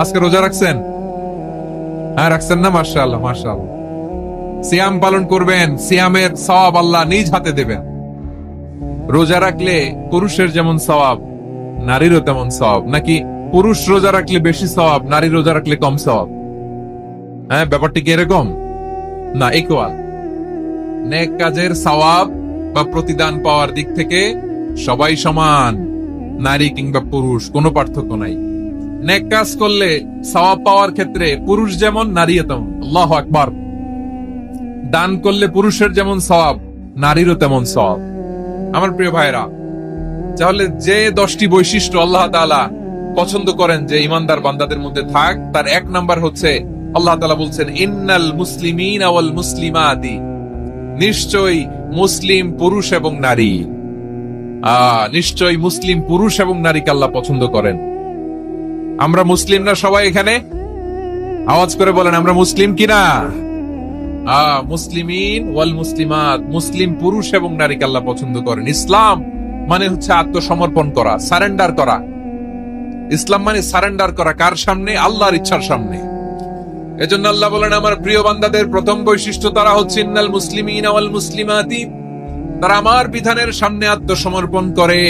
আজকে রোজা রাখছেন? হ্যাঁ রাখছেন না মার্শাল্লাহ মার্শাল্লাহ সিয়াম পালন করবেন, সিয়ামের সওয়াব আল্লাহ নিজ হাতে দেবেন। রোজা রাখলে পুরুষের যেমন সওয়াব, নারীরও তেমন সওয়াব। নাকি পুরুষ রোজা রাখলে বেশি সওয়াব, নারী রোজা রাখলে কম সওয়াব? হ্যাঁ ব্যাপারটি কি এরকম? না ইকুয়াল নেক কাজের সওয়াব বা প্রতিদান পাওয়ার দিক থেকে সবাই সমান, নারী কিংবা পুরুষ, কোনো পার্থক্য নাই। নেক কাজ করলে সওয়াব পাওয়ার ক্ষেত্রে পুরুষ যেমন নারী তেমন। আল্লাহ আকবার। দান করলে পুরুষের যেমন সওয়াব, নারীরও তেমন সওয়াব। আমার প্রিয় ভাইরা তাহলে যে দশটি বৈশিষ্ট্য আল্লাহ তাআলা পছন্দ করেন যে ইমানদার বান্দাদের মধ্যে থাক, তার এক নাম্বার হচ্ছে আল্লাহ তাআলা বলছেন, ইন্নাল মুসলিমিন ওয়াল মুসলিমাতি। নিশ্চয়ই মুসলিম পুরুষ এবং নারী। আহ, নিশ্চয়ই মুসলিম পুরুষ এবং নারীকে আল্লাহ পছন্দ করেন। আমরা মুসলিম না সবাই এখানে? আওয়াজ করে বলেন, আমরা মুসলিম কিনা? মুসলিমিন ওয়াল মুসলিমাত। মুসলিম পুরুষ এবং নারীকে আল্লাহ পছন্দ করেন। ইসলাম মানে হচ্ছে আত্মসমর্পণ করা, সারেন্ডার করা। ইসলাম মানে সারেন্ডার করা কার সামনে? আল্লাহর ইচ্ছার সামনে। এজন্য আল্লাহ বলেন, আমার প্রিয় বান্দাদের প্রথম বৈশিষ্ট্য তারা হচ্ছে, ইন্নাল মুসলিমিন ওয়াল মুসলিমাতি। তারা আমার বিধানের সামনে আত্মসমর্পণ করে।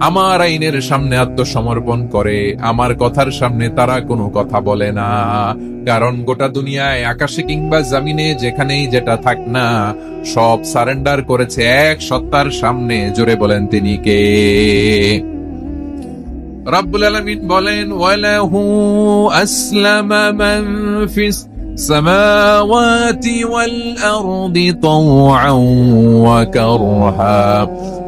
আমার আইনের সামনে আত্মসমর্পণ করে, আমার কথার সামনে তারা কোনো কথা বলে না। কারণ গোটা দুনিয়ায়, আকাশে কিংবা জামিনে, যেখানেই যেটা থাক না, সব সারেন্ডার করেছে এক সত্তার সামনে, জোরে বলেন তিনি কে? রাব্বুল আলামিন বলেন, ওয়ালাহু ওয়াল আরদি ওয়া কারহা।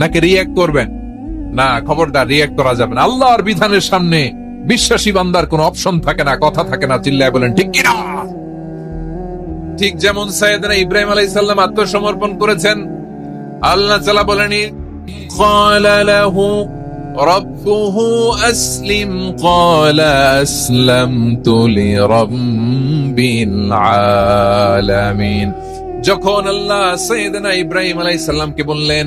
নাকি রিয়াক্ট করবেন না খবরদার রিয়াক্ট করা যাবে না আল্লাহর বিধানের সামনে বিশ্বাসী বান্দার কোনো অপশন থাকে না কথা থাকে না চিল্লায় বলেন ঠিক কিনা ঠিক যেমন সৈয়দনা ইব্রাহিম আলাইহিস সালাম আত্মসমর্পণ করেছেন আল্লাহ তাআলা বলেনি قال له ربه أسلم قال أسلمت لرب العالمين যখন আল্লাহ সৈয়দনা ইব্রাহিম আলাইহিস সালামকে বললেন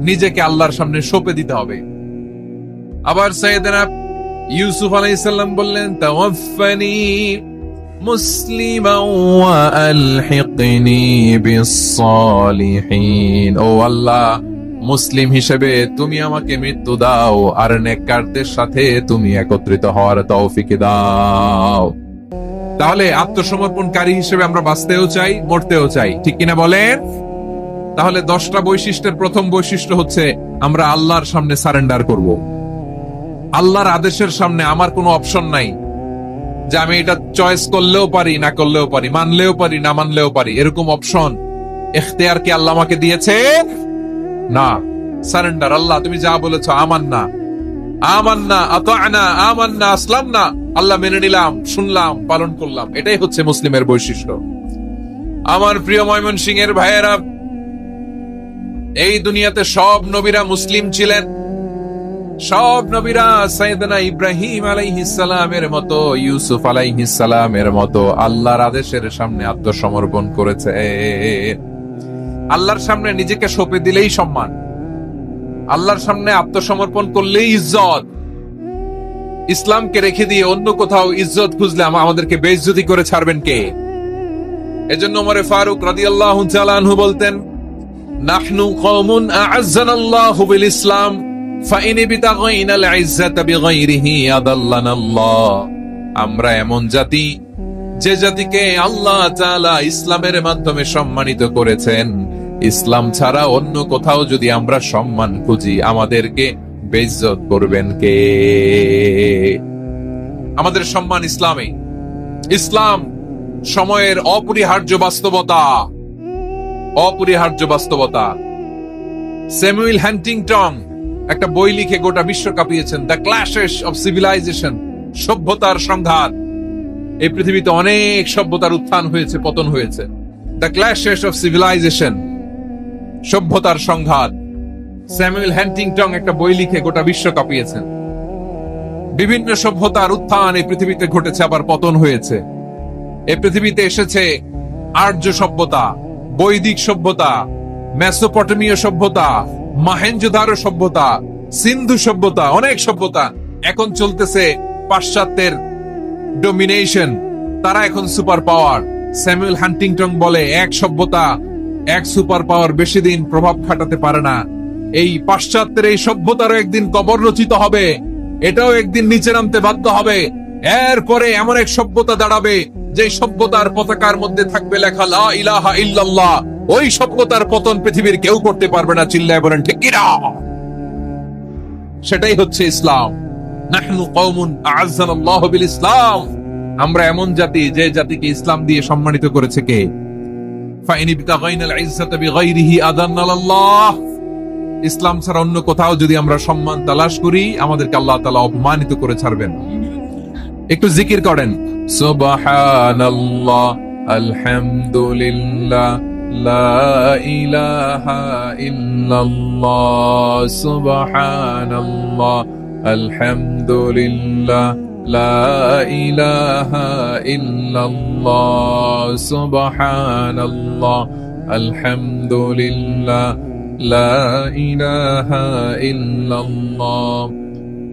নিজেকে আল্লাহর সামনে সঁপে দিতে হবে। আবার সৈয়দনা ইউসুফ আলাইহিস সালাম বললেন, তাওয়াফফানি মুসলিমা ও আল্লাহ, মুসলিম হিসেবে তুমি আমাকে মৃত্যু দাও, আর নেককারদের সাথে তুমি একত্রিত হওয়ার তৌফিক দাও। তাহলে আত্মসমর্পণকারী হিসেবে আমরা বাঁচতেও চাই, মরতেও চাই, ঠিক কিনা বলেন? তাহলে দশটা বৈশিষ্ট্যের প্রথম বৈশিষ্ট্য হচ্ছে আমরা আল্লাহর সামনে সারেন্ডার করব। আল্লাহর আদেশের সামনে আমার কোনো অপশন নাই। যে আমি এটা চয়েস করলেও পারি, না করলেও পারি, মানলেও পারি, না মানলেও পারি, এরকম অপশন এখতেয়ার কি আল্লাহ আমাকে দিয়েছে? না। সারেন্ডার, আল্লাহ তুমি যা বলেছ আমার না আমার না আতানা আমার না আসলাম না আল্লাহ মেনে নিলাম, শুনলাম, পালন করলাম। এটাই হচ্ছে মুসলিমের বৈশিষ্ট্য। আমার প্রিয় ময়মন সিং এর ভাইয়েরা এই দুনিয়াতে সব নবীরা মুসলিম ছিলেন। সব নবীরা সাইদানা ইব্রাহিম আলাইহিসালামের মতো, ইউসুফ আলাইহিসালামের মতো আল্লাহর আদেশের সামনে আত্মসমর্পণ করেছে। আল্লাহর সামনে নিজেকে সঁপে দিলেই সম্মান। আল্লাহর সামনে আত্মসমর্পণ করলেই ইজ্জত। ইসলামকে রেখে দিয়ে অন্য কোথাও ইজ্জত খুঁজলে আমাদেরকে বেইজ্জতি করে ছাড়বেন কে? এজন্য ফারুক রাদিয়াল্লাহু তাআলা বলতেন নাহনু কওমুন আ'আজ্জানাল্লাহু বিল ইসলাম ফাইন বিতাগাইনা আল ইজ্জাতা বিগাইরিহি আদাল্লানা আল্লাহ আমরা এমন জাতি, যে জাতিকে আল্লাহ ইসলামের মাধ্যমে সম্মানিত করেছেন। ইসলাম ছাড়া অন্য কোথাও যদি আমরা সম্মান খুঁজি, আমাদেরকে বেইজ্জত করবেন কে? আমাদের সম্মান ইসলামে। ইসলাম সময়ের অপরিহার্য বাস্তবতা। অপরিহার্য বাস্তবতা। স্যামুয়েল হ্যান্টিংটন একটা বই লিখে গোটা বিশ্ব কাঁপিয়েছেন। দ্য ক্লাশেস অফ সিভিলাইজেশন, সভ্যতার সংঘাত। এই পৃথিবীতে অনেক সভ্যতার উত্থান হয়েছে, পতন হয়েছে। দ্য ক্লাশেস অফ সিভিলাইজেশন, সভ্যতার সংঘাত। স্যামুয়েল হ্যান্টিংটন একটা বই লিখে গোটা বিশ্ব কাঁপিয়েছেন। বিভিন্ন সভ্যতার উত্থান এই পৃথিবীতে ঘটেছে, আবার পতন হয়েছে। এই পৃথিবীতে এসেছে আর্য সভ্যতা। বৈদিক সভ্যতা, মেসোপটেমীয় সভ্যতা, মাহেঞ্জোদারো সভ্যতা, সিন্ধু সভ্যতা, অনেক সভ্যতা এখন চলতেছে পাশ্চাত্যের ডোমিনেশন তারা এখন সুপার পাওয়ার স্যামুয়েল হান্টিংটন বলে, এক সভ্যতা, এক সুপার পাওয়ার বেশি দিন প্রভাব খাটাতে পারে না। এই পাশ্চাত্যের এই সভ্যতারও একদিন কবর রচিত হবে। এটাও একদিন নিচে নামতে বাধ্য হবে। এরপরে এমন এক সভ্যতা দাঁড়াবে যে সভ্যতার পতাকার মধ্যে থাকবে লেখা লা ইলাহা ইল্লাল্লাহ। ওই সভ্যতার পতন পৃথিবীর কেউ করতে পারবে না, চিল্লায় বলেন, ঠিক কিনা? সেটাই হচ্ছে ইসলাম। নাহনু কওমুন আ'আজ্জানাল্লাহু বিল ইসলাম। আমরা এমন জাতি, যে জাতিকে ইসলাম দিয়ে সম্মানিত করেছে কে? ফাইন ইবতাগাইনাল ইজ্জাতা বিগাইরিহি আদান্নাল্লাহ ইসলাম ছাড়া অন্য কোথাও যদি আমরা সম্মান তালাশ করি, আমাদেরকে আল্লাহ তাআলা অপমানিত করে ছাড়বেন। একটু জিকির করেন সুবহানাল্লাহ আলহামদুলিল্লাহ লা ইলাহা ইল্লাল্লাহ সুবহানাল্লাহ আলহামদুলিল্লাহ লা ইলাহা ইল্লাল্লাহ সুবহানাল্লাহ আলহামদুলিল্লাহ লা ইলাহা ইল্লাল্লাহ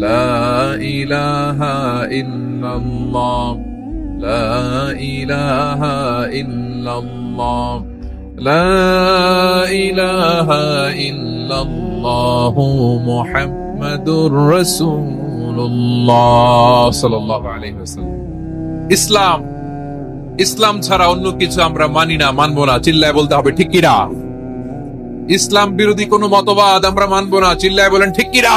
لا إله إلا الله لا إله إلا الله لا إله إلا الله محمد رسول الله صلى الله عليه وسلم ইসলাম ইসলাম ছাড়া অন্য কিছু আমরা মানি না মানবো না চিল্লায় বলতে হবে ঠিক কিরা ইসলাম বিরোধী কোনো মতবাদ আমরা মানবো না চিল্লায় বলেন ঠিক কিরা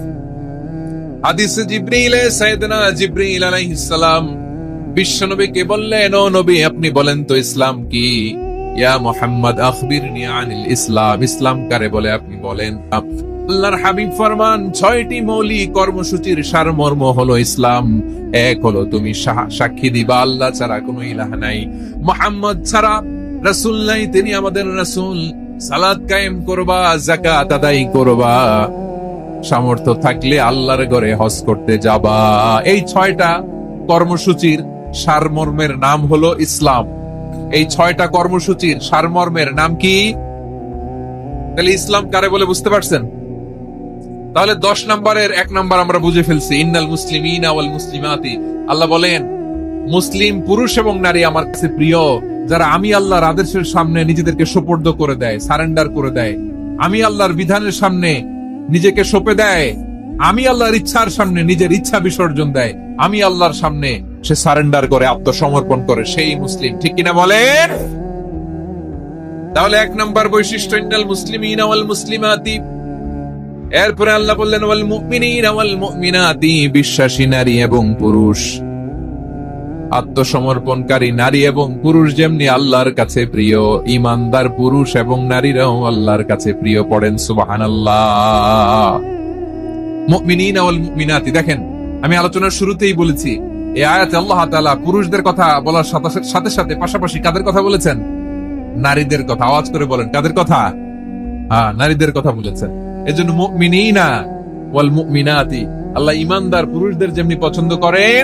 হাদিস জিব্রিলে সাইয়েদনা জিব্রিল আলাইহিস সালাম বিশ্বনবীকে বললেন, ও নবী, আপনি বলেন তো ইসলাম কি? ইয়া আখবিরনি আনিল ইসলাম। ইসলাম কারে বলে? আপনি বলেন আল্লাহর হাবিব ফরমান, ছয়টি মৌলিক কর্মসূচির সারমর্ম হলো ইসলাম। এক হলো তুমি সাক্ষী দিবা, আল্লাহ ছাড়া কোনো ইলাহ নাই। মুহাম্মদ ছাড়া রাসূল নাই, তিনি আমাদের রাসূল। সালাত কায়েম করবা, যাকাত আদায় করবা। সামর্থ্য থাকলে আল্লাহর ঘরে হজ করতে যাবা। এই ছয়টা কর্মসূচির সারমর্মের নাম হলো ইসলাম। এই ছয়টা কর্মসূচির সারমর্মের নাম কি? তাহলে ইসলাম কারে বলে বুঝতে পারছেন? তাহলে দশ নম্বরের এক নম্বর আমরা বুঝে ফেলছি, ইন্নাল মুসলিমিন আওয়াল মুসলিমাতি। আল্লাহ বলেন, মুসলিম পুরুষ এবং নারী আমার কাছে প্রিয়, যারা আমি আল্লাহর আদেশের সামনে নিজেদেরকে সোপর্দ করে দেয়, সারেন্ডার করে দেয়। আমি আল্লাহর বিধানের সামনে নিজেকে সঁপে দেয়। আমি আল্লাহর ইচ্ছার সামনে নিজের ইচ্ছা বিসর্জন দেয়। আমি আল্লাহর সামনে সে সারেন্ডার করে, আত্মসমর্পণ করে, সেই মুসলিম। ঠিক কিনা বলেন? তাহলে এক নম্বর বৈশিষ্ট্য, ইন্নাল মুসলিমিন ওয়াল মুসলিমাতি এরপরে আল্লাহ বললেন বিশ্বাসী নারী এবং পুরুষ। আত্মসমর্পণকারী নারী এবং পুরুষ যেমনি আল্লাহর কাছে প্রিয় ইমানদার পুরুষ এবং নারীরাও আল্লাহর কাছে প্রিয় পড়েন মুমিনিন ওয়াল দেখেন, আমি আলোচনার শুরুতেই বলেছি, এই আয়াতে আল্লাহ তাআলা পুরুষদের কথা বলার সাথে সাথে পাশাপাশি কাদের কথা বলেছেন? নারীদের কথা, আওয়াজ করে বলেন, কাদের কথা? হ্যাঁ নারীদের কথা বলেছেন। এজন্য মুমিনিনা ওয়াল মুমিনাতি, আল্লাহ ইমানদার পুরুষদের যেমনি পছন্দ করেন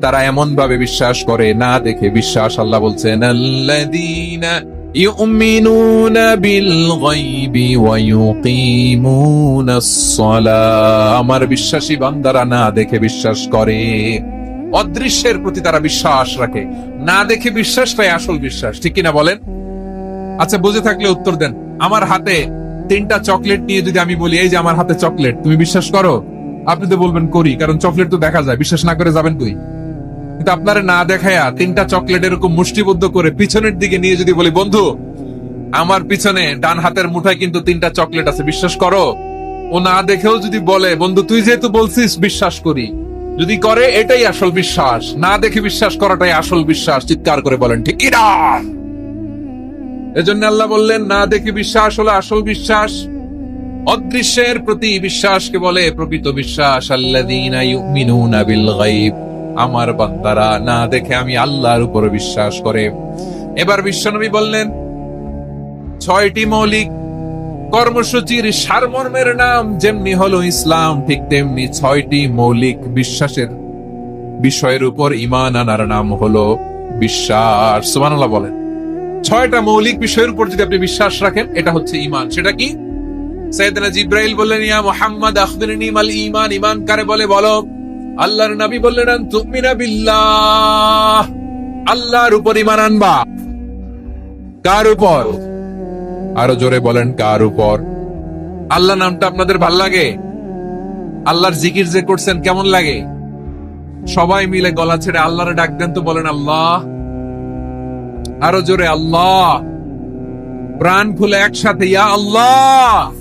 তারা এমন ভাবে বিশ্বাস করে, না দেখে বিশ্বাস আল্লাহ বলছেন ইউমিনুনা বিল গায়বি ওয়া আমার বিশ্বাসী বান্দারা না দেখে বিশ্বাস করে। অদৃশ্যের প্রতি তারা বিশ্বাস রাখে। না দেখে বিশ্বাসটাই আসল বিশ্বাস। ঠিক কিনা বলেন? আচ্ছা বুঝে থাকলে উত্তর দেন। আমার হাতে তিনটা চকলেট নিয়ে যদি আমি বলি, এই যে আমার হাতে চকলেট, তুমি বিশ্বাস করো? আপনি তো বলবেন, করি, কারণ চকলেট তো দেখা যায়। বিশ্বাস না করে যাবেন কই? কিন্তু আপনারা না দেখায়া তিনটা চকলেট এরকম মুষ্টিবদ্ধ করে পিছনের দিকে নিয়ে যদি বলি, বন্ধু, আমার পিছনে ডান হাতের মুঠায় কিন্তু তিনটা চকলেট আছে, বিশ্বাস করো? ও না দেখেও যদি বলে, বন্ধু, তুই যেহেতু বলছিস, বিশ্বাস করি। যদি করে, এটাই আসল বিশ্বাস। না দেখে বিশ্বাস করাটাই আসল বিশ্বাস, চিৎকার করে বলেন, ঠিক এজন্য আল্লাহ বললেন, না দেখে বিশ্বাস হলো আসল বিশ্বাস। অদৃশ্যের প্রতি বিশ্বাসকে বলে প্রকৃত বিশ্বাস। গায়ব। আমার বান্দারা, না দেখে আমি আল্লাহর উপর বিশ্বাস করে। এবার বিশ্বনবী বললেন, ছয়টি মৌলিক কর্মসূচির সারমর্মের নাম যেমনি হলো ইসলাম, ঠিক তেমনি ছয়টি মৌলিক বিশ্বাসের বিষয়ের উপর ইমান আনার নাম হলো বিশ্বাস। বলেন, ছয়টা মৌলিক বিষয়ের উপর যদি আপনি বিশ্বাস রাখেন, এটা হচ্ছে ইমান সেটা কি? সৈয়দনা জিব্রাইল বললেন, ইয়া মুহাম্মদ, আখবিরনি মাল ঈমান। ঈমান কারে বলে বলো? আল্লাহর নবী বললেন বিল্লাহ। আল্লাহর উপর ঈমান আনবা। কার উপর? আরও জোরে বলেন, কার উপর? আল্লাহ নামটা আপনাদের ভালো লাগে? আল্লাহর জিকির যে করছেন কেমন লাগে? সবাই মিলে গলা ছেড়ে আল্লাহরে ডাক দেন তো বলেন, আল্লাহ। আরও জোরে, আল্লাহ। প্রাণ খুলে একসাথে, ইয়া আল্লাহ।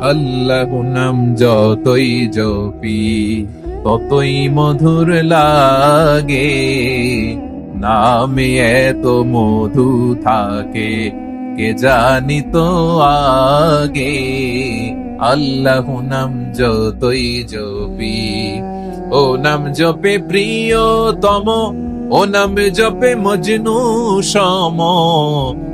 আল্লাহ নাম যতই জপি ততই মধুর লাগে, নামে এত মধু থাকে, কে জানি তো আগে। আল্লাহ নাম যতই জপি, ও নাম জপে প্রিয়তম, ও নাম জপে মজনু সম।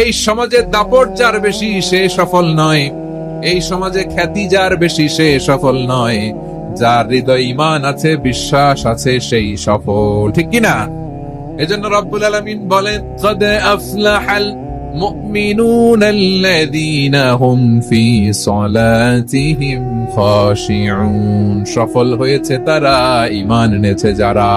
এই সমাজে দাপট যার বেশি সে সফল নয় এই সমাজে খ্যাতি যার বেশি সে সফল নয় যার হৃদয় ইমান আছে বিশ্বাস আছে সেই সফল ঠিক কি না এজন্য রব্বুল আলামিন বলেন قد أفلح المؤمنون الذين هم في صلاتهم خاشعون সফল হয়েছে তারা ঈমান এনেছে যারা